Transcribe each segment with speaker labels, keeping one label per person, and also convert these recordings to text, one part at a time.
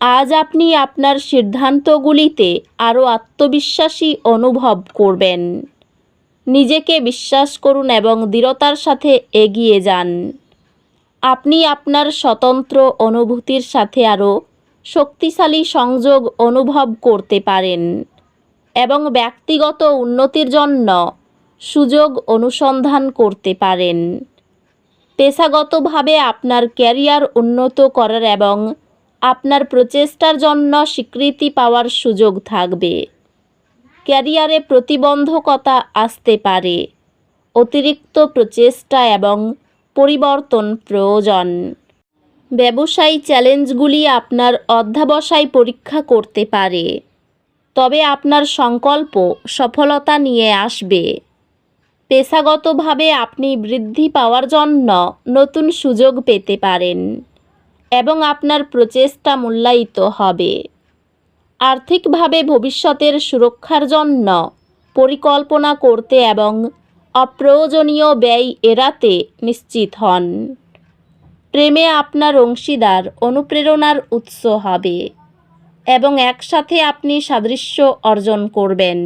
Speaker 1: আজ আপনি আপনার সিদ্ধান্তগুলিতে আরও আত্মবিশ্বাসী অনুভব করবেন। নিজেকে বিশ্বাস করুন এবং দৃঢ়তার সাথে এগিয়ে যান। আপনি আপনার স্বতন্ত্র অনুভূতির সাথে আরও শক্তিশালী সংযোগ অনুভব করতে পারেন এবং ব্যক্তিগত উন্নতির জন্য সুযোগ অনুসন্ধান করতে পারেন। পেশাগতভাবে আপনার ক্যারিয়ার উন্নত করার এবং আপনার প্রচেষ্টার জন্য স্বীকৃতি পাওয়ার সুযোগ থাকবে। ক্যারিয়ারে প্রতিবন্ধকতা আসতে পারে। অতিরিক্ত প্রচেষ্টা এবং পরিবর্তন প্রয়োজন। ব্যবসায়ী চ্যালেঞ্জগুলি আপনার অধ্যাবসায় পরীক্ষা করতে পারে। তবে আপনার সংকল্প সফলতা নিয়ে আসবে। পেশাগতভাবে আপনি বৃদ্ধি পাওয়ার জন্য নতুন সুযোগ পেতে পারেন। এবং আপনার প্রচেষ্টা মূল্যায়িত হবে। আর্থিকভাবে ভবিষ্যতের সুরক্ষার জন্য পরিকল্পনা করতে এবং অপ্রয়োজনীয় ব্যয় এড়াতে নিশ্চিত হন। প্রেমে আপনার অংশীদার অনুপ্রেরণার উৎস হবে এবং একসাথে আপনি সাদৃশ্য অর্জন করবেন।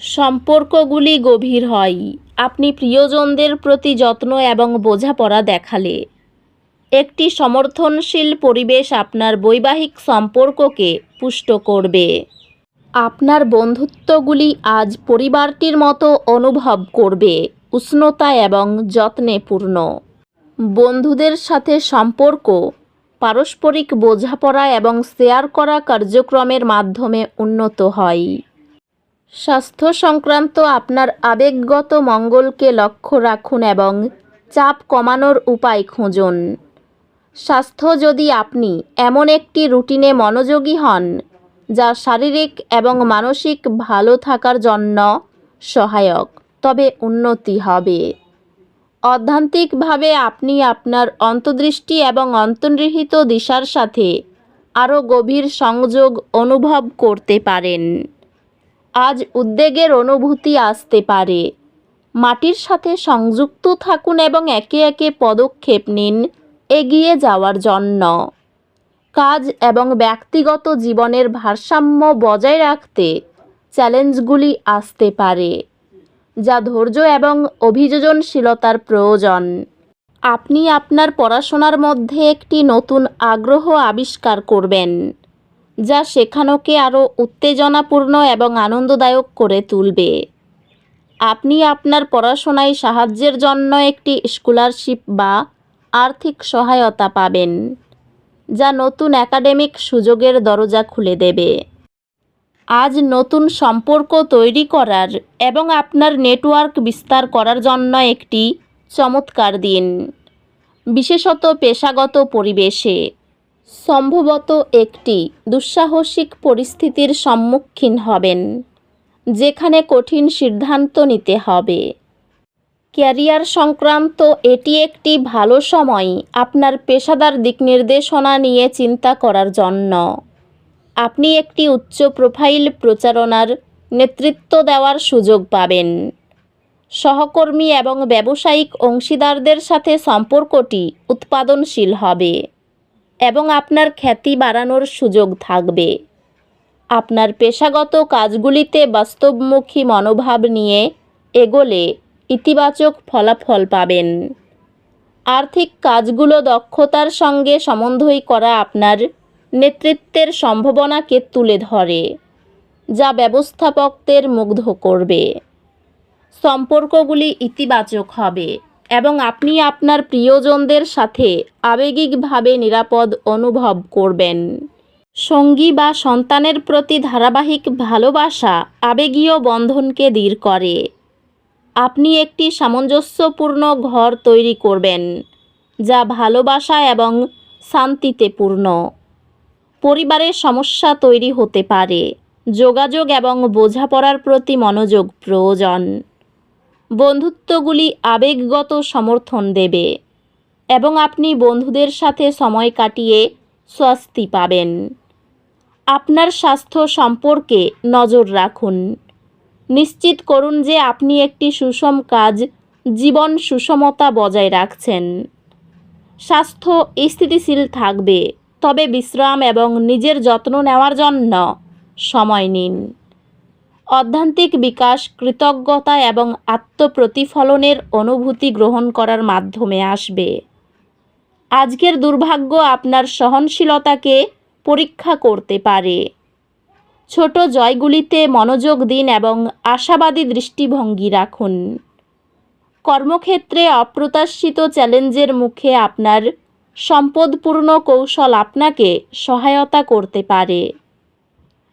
Speaker 1: সম্পর্কগুলি গভীর হয়। আপনি প্রিয়জনদের প্রতি যত্ন এবং বোঝাপড়া দেখালে একটি সমর্থনশীল পরিবেশ আপনার বৈবাহিক সম্পর্ককে পুষ্ট করবে। আপনার বন্ধুত্বগুলি আজ পরিবারটির মতো অনুভব করবে, উষ্ণতা এবং যত্নে পূর্ণ। বন্ধুদের সাথে সম্পর্ক, পারস্পরিক বোঝাপড়া এবং শেয়ার করা কার্যক্রমের মাধ্যমে উন্নত হয়। স্বাস্থ্য সংক্রান্ত আপনার আবেগগত মঙ্গলকে লক্ষ্য রাখুন এবং চাপ কমানোর উপায় খুঁজুন। স্বাস্থ্য যদি আপনি এমন একটি রুটিনে মনোযোগী হন, যা শারীরিক এবং মানসিক ভালো থাকার জন্য সহায়ক, তবে উন্নতি হবে। অধ্যান্তিকভাবে আপনি আপনার অন্তর্দৃষ্টি এবং অন্তর্নিহিত দিশার সাথে আরও গভীর সংযোগ অনুভব করতে পারেন। আজ উদ্বেগের অনুভূতি আসতে পারে। মাটির সাথে সংযুক্ত থাকুন এবং একে একে পদক্ষেপ নিন। এগিয়ে যাওয়ার জন্য। কাজ এবং ব্যক্তিগত জীবনের ভারসাম্য বজায় রাখতে চ্যালেঞ্জগুলি আসতে পারে, যা ধৈর্য এবং অভিযোজনশীলতার প্রয়োজন। আপনি আপনার পড়াশোনার মধ্যে একটি নতুন আগ্রহ আবিষ্কার করবেন, যা শেখানোকে আরও উত্তেজনাপূর্ণ এবং আনন্দদায়ক করে তুলবে। আপনি আপনার পড়াশোনায় সাহায্যের জন্য একটি স্কলারশিপ বা আর্থিক সহায়তা পাবেন, যা নতুন একাডেমিক সুযোগের দরজা খুলে দেবে। আজ নতুন সম্পর্ক তৈরি করার এবং আপনার নেটওয়ার্ক বিস্তার করার জন্য একটি চমৎকার দিন। বিশেষত পেশাগত পরিবেশে সম্ভবত একটি দুঃসাহসিক পরিস্থিতির সম্মুখীন হবেন, যেখানে কঠিন সিদ্ধান্ত নিতে হবে। ক্যারিয়ার সংক্রান্ত এটি একটি ভালো সময়। আপনার পেশাদার দিক নির্দেশনা নিয়ে চিন্তা করার জন্য। আপনি একটি উচ্চ প্রোফাইল প্রচারণার নেতৃত্ব দেওয়ার সুযোগ পাবেন। সহকর্মী এবং ব্যবসায়িক অংশীদারদের সাথে সম্পর্কটি উৎপাদনশীল হবে এবং আপনার খ্যাতি বাড়ানোর সুযোগ থাকবে। আপনার পেশাগত কাজগুলিতে বাস্তবমুখী মনোভাব নিয়ে এগোলে ইতিবাচক ফলাফল পাবেন। আর্থিক কাজগুলো দক্ষতার সঙ্গে সমন্বয় করা আপনার নেতৃত্বের সম্ভাবনাকে তুলে ধরে, যা ব্যবস্থাপকদের মুগ্ধ করবে। সম্পর্কগুলি ইতিবাচক হবে এবং আপনি আপনার প্রিয়জনদের সাথে আবেগিকভাবে নিরাপদ অনুভব করবেন। সঙ্গী বা সন্তানের প্রতি ধারাবাহিক ভালোবাসা আবেগীয় বন্ধনকে দৃঢ় করে। আপনি একটি সামঞ্জস্যপূর্ণ ঘর তৈরি করবেন, যা ভালোবাসা এবং শান্তিতে পূর্ণ। পরিবারের সমস্যা তৈরি হতে পারে। যোগাযোগ এবং বোঝাপড়ার প্রতি মনোযোগ প্রয়োজন। বন্ধুত্বগুলি আবেগগত সমর্থন দেবে এবং আপনি বন্ধুদের সাথে সময় কাটিয়ে স্বস্তি পাবেন। আপনার স্বাস্থ্য সম্পর্কে নজর রাখুন। নিশ্চিত করুন যে আপনি একটি সুষম কাজ, জীবন সুষমতা বজায় রাখছেন। স্বাস্থ্য স্থিতিশীল থাকবে, তবে বিশ্রাম এবং নিজের যত্ন নেওয়ার জন্য সময় নিন। অধ্যান্তিক বিকাশ, কৃতজ্ঞতা এবং আত্মপ্রতিফলনের অনুভূতি গ্রহণ করার মাধ্যমে আসবে। আজকের দুর্ভাগ্য আপনার সহনশীলতাকে পরীক্ষা করতে পারে। ছোট জয়গুলিতে মনোযোগ দিন এবং আশাবাদী দৃষ্টিভঙ্গি রাখুন। কর্মক্ষেত্রে অপ্রত্যাশিত চ্যালেঞ্জের মুখে আপনার সম্পদপূর্ণ কৌশল আপনাকে সহায়তা করতে পারে।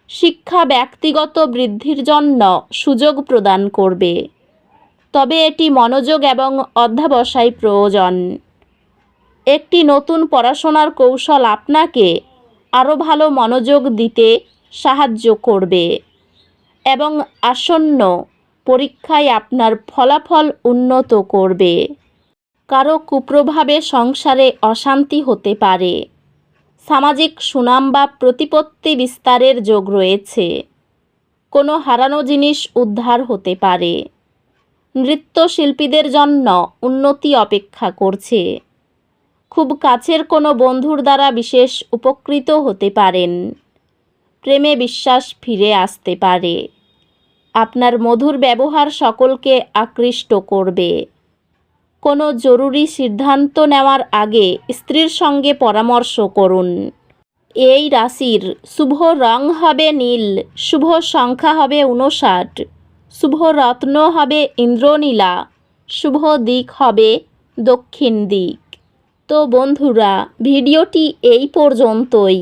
Speaker 1: শিক্ষা ব্যক্তিগত বৃদ্ধির জন্য সুযোগ প্রদান করবে। তবে এটি মনোযোগ এবং অধ্যাবসায় প্রয়োজন। একটি নতুন পড়াশোনার কৌশল আপনাকে আরও ভালো মনোযোগ দিতে সাহায্য করবে এবং আসন্ন পরীক্ষায় আপনার ফলাফল উন্নত করবে। কারও কুপ্রভাবে সংসারে অশান্তি হতে পারে। সামাজিক সুনাম বা প্রতিপত্তি বিস্তারের যোগ রয়েছে। কোনো হারানো জিনিস উদ্ধার হতে পারে। নৃত্যশিল্পীদের জন্য উন্নতি অপেক্ষা করছে। খুব কাছের কোনো বন্ধুর দ্বারা বিশেষ উপকৃত হতে পারেন। প্রেমে বিশ্বাস ফিরে আসতে পারে। আপনার মধুর ব্যবহার সকলকে আকৃষ্ট করবে। কোনো জরুরি সিদ্ধান্ত নেওয়ার আগে স্ত্রীর সঙ্গে পরামর্শ করুন। এই রাশির শুভ রং হবে নীল, শুভ সংখ্যা হবে উনষাট শুভ রত্ন হবে ইন্দ্রনীলা, শুভ দিক হবে দক্ষিণ দিক। তো বন্ধুরা, ভিডিওটি এই পর্যন্তই।